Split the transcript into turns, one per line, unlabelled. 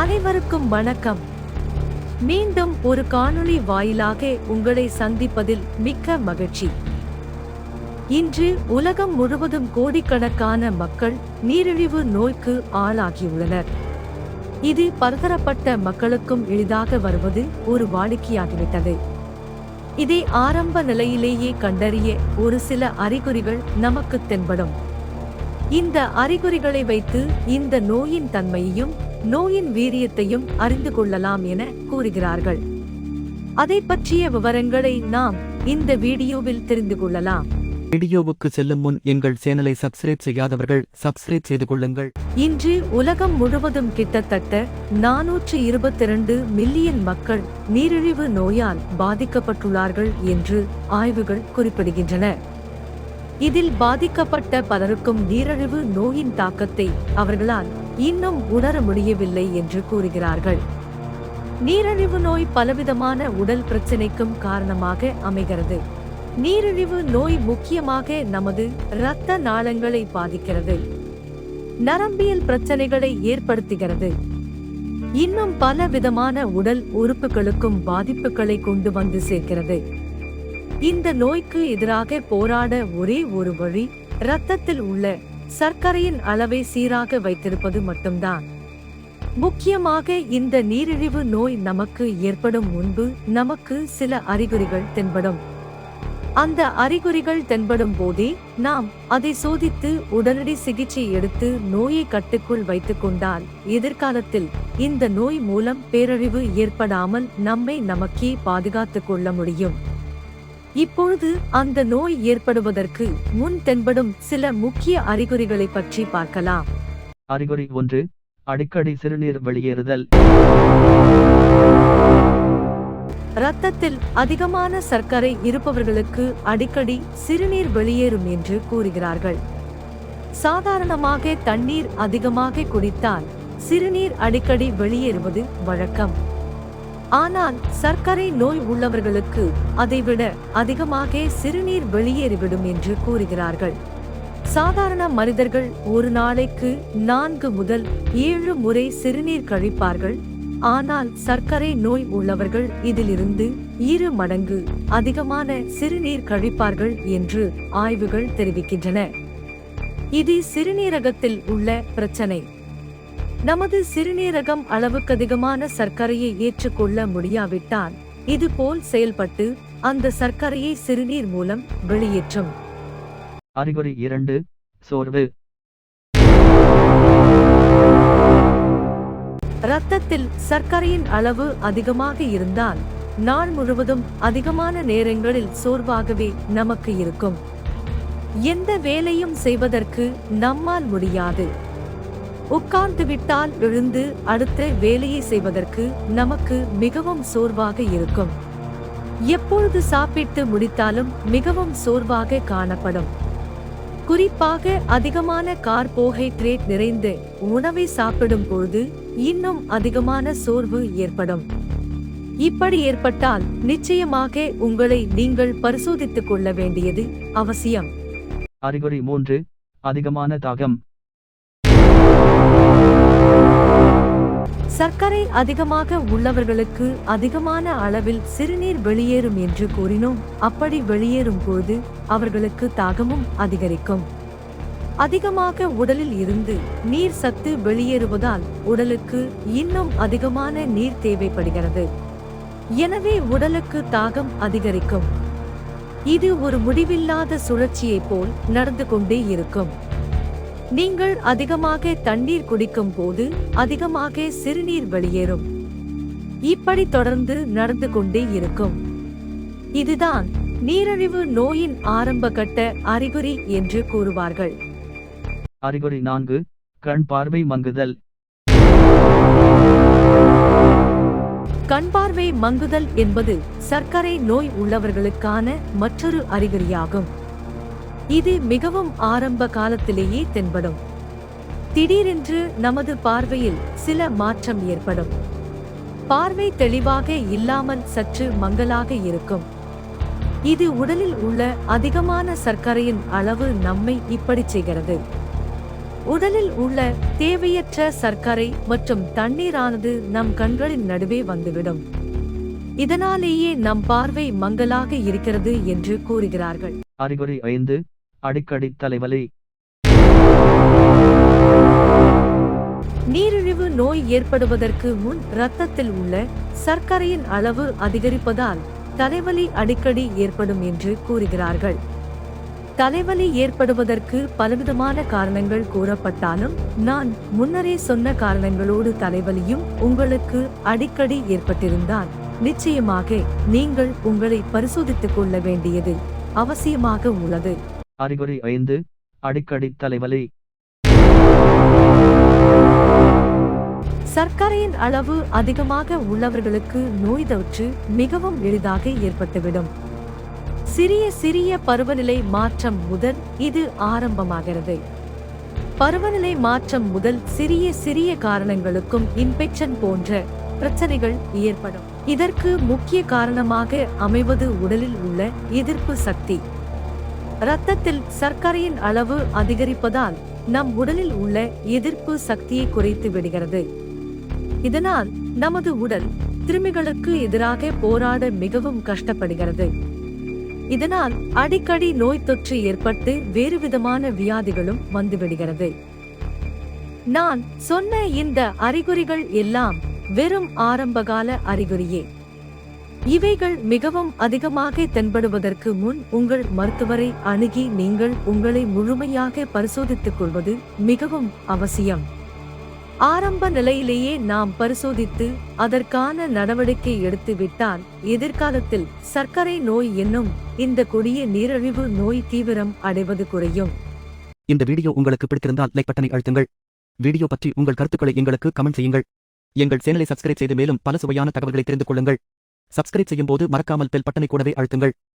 அனைவருக்கும் வணக்கம். மீண்டும் ஒரு காணொளி வாயிலாக உங்களை சந்திப்பதில் மிக்க மகிழ்ச்சி. இன்று உலகம் முழுவதும் கோடிக்கணக்கான மக்கள் நீரிழிவு நோய்க்கு ஆளாகியுள்ளனர். இது பலதரப்பட்ட மக்களுக்கும் எளிதாக வருவது ஒரு வாடிக்கையாகிவிட்டது. இதை ஆரம்ப நிலையிலேயே கண்டறிய ஒரு சில அறிகுறிகள் நமக்கு தென்படும். இந்த அறிகுறிகளை வைத்து இந்த நோயின் தன்மையையும் நோயின் வீரியத்தையும் அறிந்து கொள்ளலாம் என கூறுகிறார்கள். அதை பற்றிய விவரங்களை நாம் இந்த வீடியோவில் தெரிந்து கொள்ளலாம்.
வீடியோவுக்கு செல்லும் முன் எங்கள் சேனலை சப்ஸ்கிரைப் செய்யாதவர்கள் சப்ஸ்கிரைப் செய்து கொள்ளுங்கள்.
இன்று உலகம் முழுவதும் கிட்டத்தட்ட நானூற்று இருபத்திரண்டு மில்லியன் மக்கள் நீரிழிவு நோயால் பாதிக்கப்பட்டுள்ளார்கள் என்று ஆய்வுகள் குறிப்பிடுகின்றன. இதில் பாதிக்கப்பட்ட பலருக்கும் நீரிழிவு நோயின் தாக்கத்தை அவர்களால் இன்னும் உணர முடியவில்லை என்று கூறுகிறார்கள். நீரிழிவு நோய் பலவிதமான உடல் பிரச்சினைக்கும் காரணமாக அமைகிறது. நீரிழிவு நோய் முக்கியமாக நமது இரத்த நாளங்களை பாதிக்கிறது. நரம்பியல் பிரச்சனைகளை ஏற்படுத்துகிறது. இன்னும் பல விதமான உடல் உறுப்புகளுக்கும் பாதிப்புகளை கொண்டு வந்து சேர்க்கிறது. இந்த நோய்க்கு எதிராக போராட ஒரே ஒரு வழி இரத்தத்தில் உள்ள சர்க்கரையின் அளவை சீராக வைத்திருப்பது மட்டும்தான். முக்கியமாக இந்த நீரிழிவு நோய் நமக்கு ஏற்படும் முன்பு நமக்கு சில அறிகுறிகள் தென்படும். அந்த அறிகுறிகள் தென்படும் போதே நாம் அதை சோதித்து உடனடி சிகிச்சை எடுத்து நோயை கட்டுக்குள் வைத்துக் கொண்டால் எதிர்காலத்தில் இந்த நோய் மூலம் பேரழிவு ஏற்படாமல் நம்மை நமக்கே பாதுகாத்துக் கொள்ள முடியும். இப்பொழுது அந்த நோய் ஏற்படுவதற்கு முன் தென்படும் சில முக்கிய அறிகுறிகளை பற்றி பார்க்கலாம்.
அறிகுறி ஒன்று அடிக்கடி சிறுநீர் வெளியேறுதல்.
இரத்தத்தில் அதிகமான சர்க்கரை இருப்பவர்களுக்கு அடிக்கடி சிறுநீர் வெளியேறும் என்று கூறுகிறார்கள். சாதாரணமாக தண்ணீர் அதிகமாக குடித்தால் சிறுநீர் அடிக்கடி வெளியேறுவது வழக்கம். ஆனால் சர்க்கரை நோய் உள்ளவர்களுக்கு அதைவிட அதிகமாக சிறுநீர் வெளியேறிவிடும் என்று கூறுகிறார்கள். சாதாரண மனிதர்கள் ஒரு நாளைக்கு நான்கு முதல் ஏழு முறை சிறுநீர் கழிப்பார்கள். ஆனால் சர்க்கரை நோய் உள்ளவர்கள் இதிலிருந்து இரு மடங்கு அதிகமான சிறுநீர் கழிப்பார்கள் என்று ஆய்வுகள் தெரிவிக்கின்றன. இது சிறுநீரகத்தில் உள்ள பிரச்சனை. நமது சிறுநீரகம் அளவுக்கு அதிகமான சர்க்கரையை ஏற்றுக்கொள்ள முடியாவிட்டால் இது போல் செயல்பட்டு அந்த சர்க்கரையை சிறுநீர் மூலம் வெளியேற்றும்.
அறிகுறி இரண்டு சோர்வு.
இரத்தத்தில் சர்க்கரையின் அளவு அதிகமாக இருந்தால் நாள் முழுவதும் அதிகமான நேரங்களில் சோர்வாகவே நமக்கு இருக்கும். எந்த வேலையும் செய்வதற்கு நம்மால் முடியாது. உட்கார்ந்து விட்டால் எழுந்து அடுத்த வேலையை செய்வதற்கு நமக்கு மிகவும் சோர்வாக இருக்கும். எப்பொழுது சாப்பிட்டு முடித்தாலும் மிகவும் சோர்வாக காணப்படும். குறிப்பாக அதிகமான கார்போஹைட்ரேட் நிறைந்த உணவை சாப்பிடும் பொழுது இன்னும் அதிகமான சோர்வு ஏற்படும். இப்படி ஏற்பட்டால் நிச்சயமாக உங்களை நீங்கள் பரிசோதித்துக் கொள்ள வேண்டியது அவசியம்.
அறிகுறி மூன்று அதிகமான தாகம்.
சர்க்கரை அதிகமாக உள்ளவர்களுக்கு அதிகமான அளவில் சிறுநீர் வெளியேறும் என்று கூறினோம். அப்படி வெளியேறும் போது அவர்களுக்கு தாகமும் அதிகரிக்கும். அதிகமாக உடலில் இருந்து நீர் சத்து வெளியேறுவதால் உடலுக்கு இன்னும் அதிகமான நீர் தேவைப்படுகிறது. எனவே உடலுக்கு தாகம் அதிகரிக்கும். இது ஒரு முடிவில்லாத சுழற்சியைப் போல் நடந்து கொண்டே இருக்கும். நீங்கள் அதிகமாக தண்ணீர் குடிக்கும் போது அதிகமாக சிறுநீர் வெளியேறும். இப்படி தொடர்ந்து நடந்து கொண்டே இருக்கும். இதுதான் நீரிழிவு நோயின் ஆரம்ப கட்ட அறிகுறி என்று கூறுவார்கள்.
அறிகுறி நான்கு கண் பார்வை மங்குதல்.
கண் பார்வை மங்குதல் என்பது சர்க்கரை நோய் உள்ளவர்களுக்கான மற்றொரு அறிகுறியாகும். இது மிகவும் ஆரம்ப காலத்திலேயே தென்படும். திடீரென்று நமது பார்வையில் சில மாற்றம் ஏற்படும். பார்வை தெளிவாக இல்லாமல் சற்று மங்கலாக இருக்கும். இது உடலில் உள்ள அதிகமான சர்க்கரையின் அளவு நம்மை இப்படி செய்கிறது. உடலில் உள்ள தேவையற்ற சர்க்கரை மற்றும் தண்ணீரானது நம் கண்களின் நடுவே வந்துவிடும். இதனாலேயே நம் பார்வை மங்கலாக இருக்கிறது என்று கூறுகிறார்கள்.
அறிகுறி ஐந்து. அடிக்கடி தலைவலி.
நீரிழிவு நோய் ஏற்படுவதற்கு முன் இரத்தத்தில் உள்ள சர்க்கரையின் அளவு அதிகரிப்பதால் தலைவலி அடிக்கடி ஏற்படும் என்று கூறுகிறார்கள். தலைவலி ஏற்படுவதற்கு பலவிதமான காரணங்கள் கூறப்பட்டாலும் நான் முன்னரே சொன்ன காரணங்களோடு தலைவலியும் உங்களுக்கு அடிக்கடி ஏற்பட்டிருந்தால் நிச்சயமாக நீங்கள் உங்களை பரிசோதித்துக் கொள்ள வேண்டியது அவசியமாக உள்ளது.
அறிகுறி ஐந்து அடிக்கடி தலைவலி.
சர்க்கரையின் அளவு அதிகமாக உள்ளவர்களுக்கு நோய் தொற்று மிகவும் எளிதாக ஏற்பட்டுவிடும். சிறிய சிறிய பருவநிலை மாற்றம் முதல் இது ஆரம்பமாகிறது. பருவநிலை மாற்றம் முதல் சிறிய சிறிய காரணங்களுக்கும் இன்ஃபெக்ஷன் போன்ற பிரச்சனைகள் ஏற்படும். இதற்கு முக்கிய காரணமாக அமைவது உடலில் உள்ள எதிர்ப்பு சக்தி. இரத்தத்தில் சர்க்கரையின் அளவு அதிகரிப்பதால் நம் உடலில் உள்ள எதிர்ப்பு சக்தியை குறைத்து விடுகிறது. இதனால் நமது உடல் கிருமிகளுக்கு எதிராக போராட மிகவும் கஷ்டப்படுகிறது. இதனால் அடிக்கடி நோய் தொற்று ஏற்பட்டு வேறு விதமான வியாதிகளும் வந்துவிடுகிறது. நான் சொன்ன இந்த அறிகுறிகள் எல்லாம் வெறும் ஆரம்பகால அறிகுறியே. இவைகள் மிகவும் அதிகமாக தென்படுவதற்கு முன் உங்கள் மருத்துவரை அணுகி நீங்கள் உங்களை முழுமையாக பரிசோதித்துக் கொள்வது மிகவும் அவசியம். ஆரம்ப நிலையிலேயே நாம் பரிசோதித்து அதற்கான நடவடிக்கை எடுத்துவிட்டால் எதிர்காலத்தில் சர்க்கரை நோய் என்னும் இந்த கொடிய நீரழிவு நோய் தீவிரம் அடைவது குறையும்.
இந்த வீடியோ உங்களுக்கு பிடித்திருந்தால் லைக் பட்டனை அழுத்துங்கள். வீடியோ பற்றி உங்கள் கருத்துக்களை எங்களுக்கு கமெண்ட் செய்யுங்கள். எங்கள் சேனலை சப்ஸ்கிரைப் செய்து மேலும் பல சுவையான தகவல்களை தெரிந்து கொள்ளுங்கள். சப்ஸ்கிரைப் செய்யும் போது மறக்காமல் பெல் பட்டனை கூடவே அழுத்துங்கள்.